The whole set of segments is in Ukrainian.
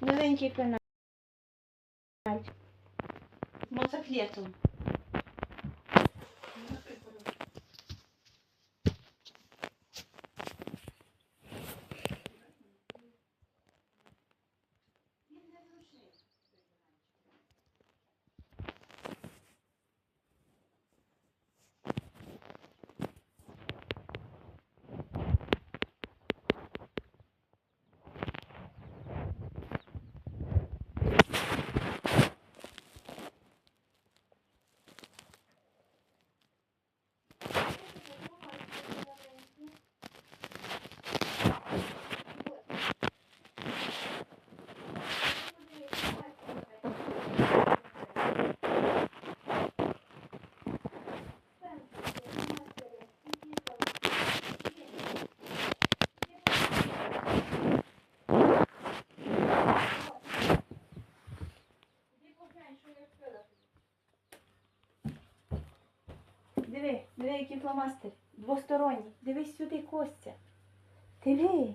Новенький канал. Мотоциклетом. Диви, який фломастер. Двосторонній. Дивись сюди, Костя. Диви.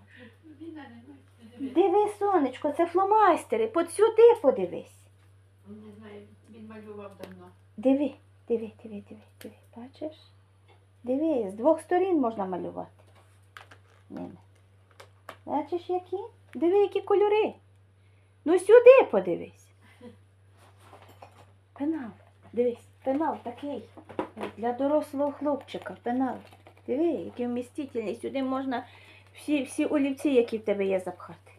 Диви, сонечко, це фломастери. Под сюди подивись. Не знаю, він малював давно. Диви, диви, диви, диви, диви. Бачиш? Диви, з двох сторін можна малювати. Ними. Бачиш, які? Диви, які кольори. Ну сюди подивись. Пенал. Дивись, пенал такий. Для дорослого хлопчика. Пенал. Диви, який вмістительний. Сюди можна всі, всі олівці, які в тебе є, запхати.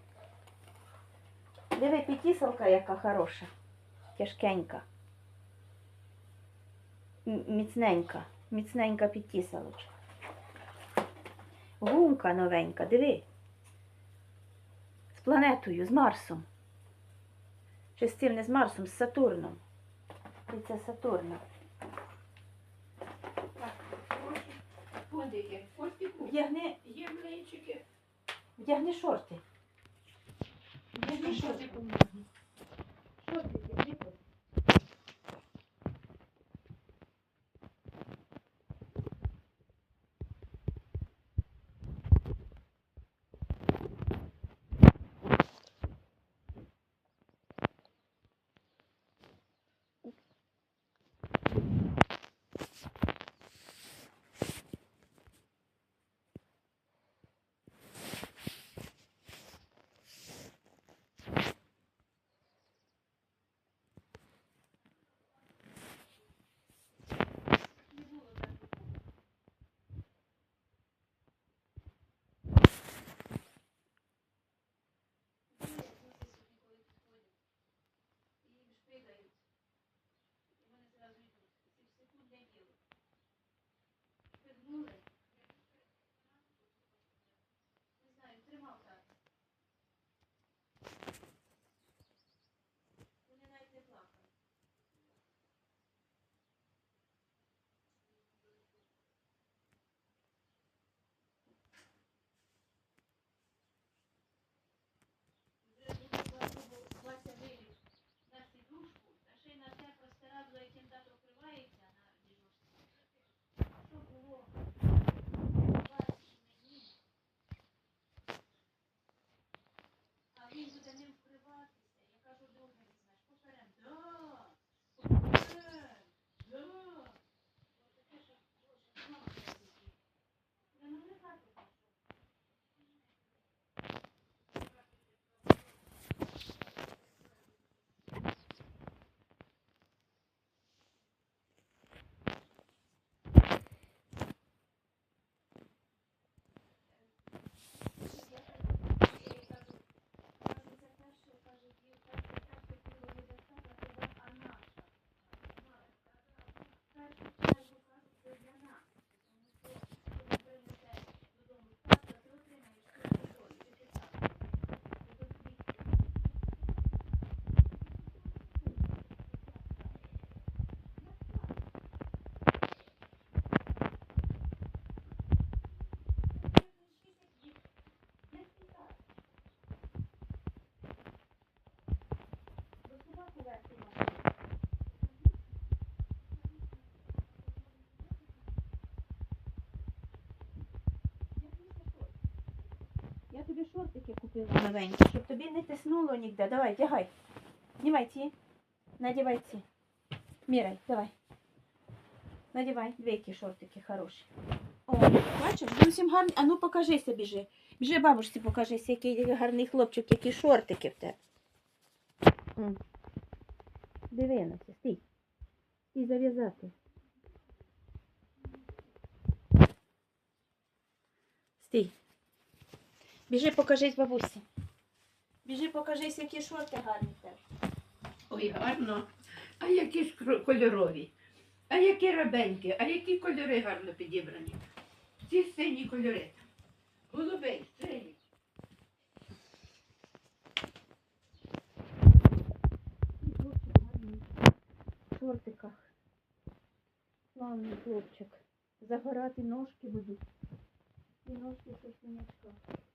Диви, п'ятісалка яка хороша. Тяжкенька. Міцненька. Міцненька п'ятісалочка. Гумка новенька, диви. З планетою, з Марсом. Чи з цим не з Марсом, з Сатурном. І це Сатурна. Так, хороші. Подики, поспіху. Вдягни, Є млинчики. вдягни шорти. Вдягни Що шорти. ти помогу? Шорти вдягни. купила новенькі, щоб тобі не тиснуло ніде. Давай, тягай. Знімай ці. Надівай ці. Мірай, давай. Надівай, дві які шортики хороші. О, бачиш, зовсім гарний. А ну покажися, біжи. Біжи бабушці, покажися, який гарний хлопчик, які шортики в тебе. Диви на це, стій. Стій зав'язати. Стій. Біжи, покажись бабусі. Біжи, покажись, які шорти гарні в тебе. Ой, гарно. А які ж кольорові. А які рабенькі, а які кольори гарно підібрані. Ці сині кольори. Голубий, синій. І хлопчик гарний. В шортиках. Славний хлопчик. Загорати ножки будуть. І ножки в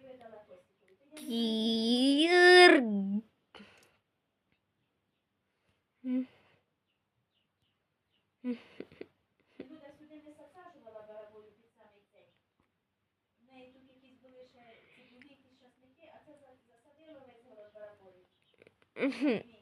вже давно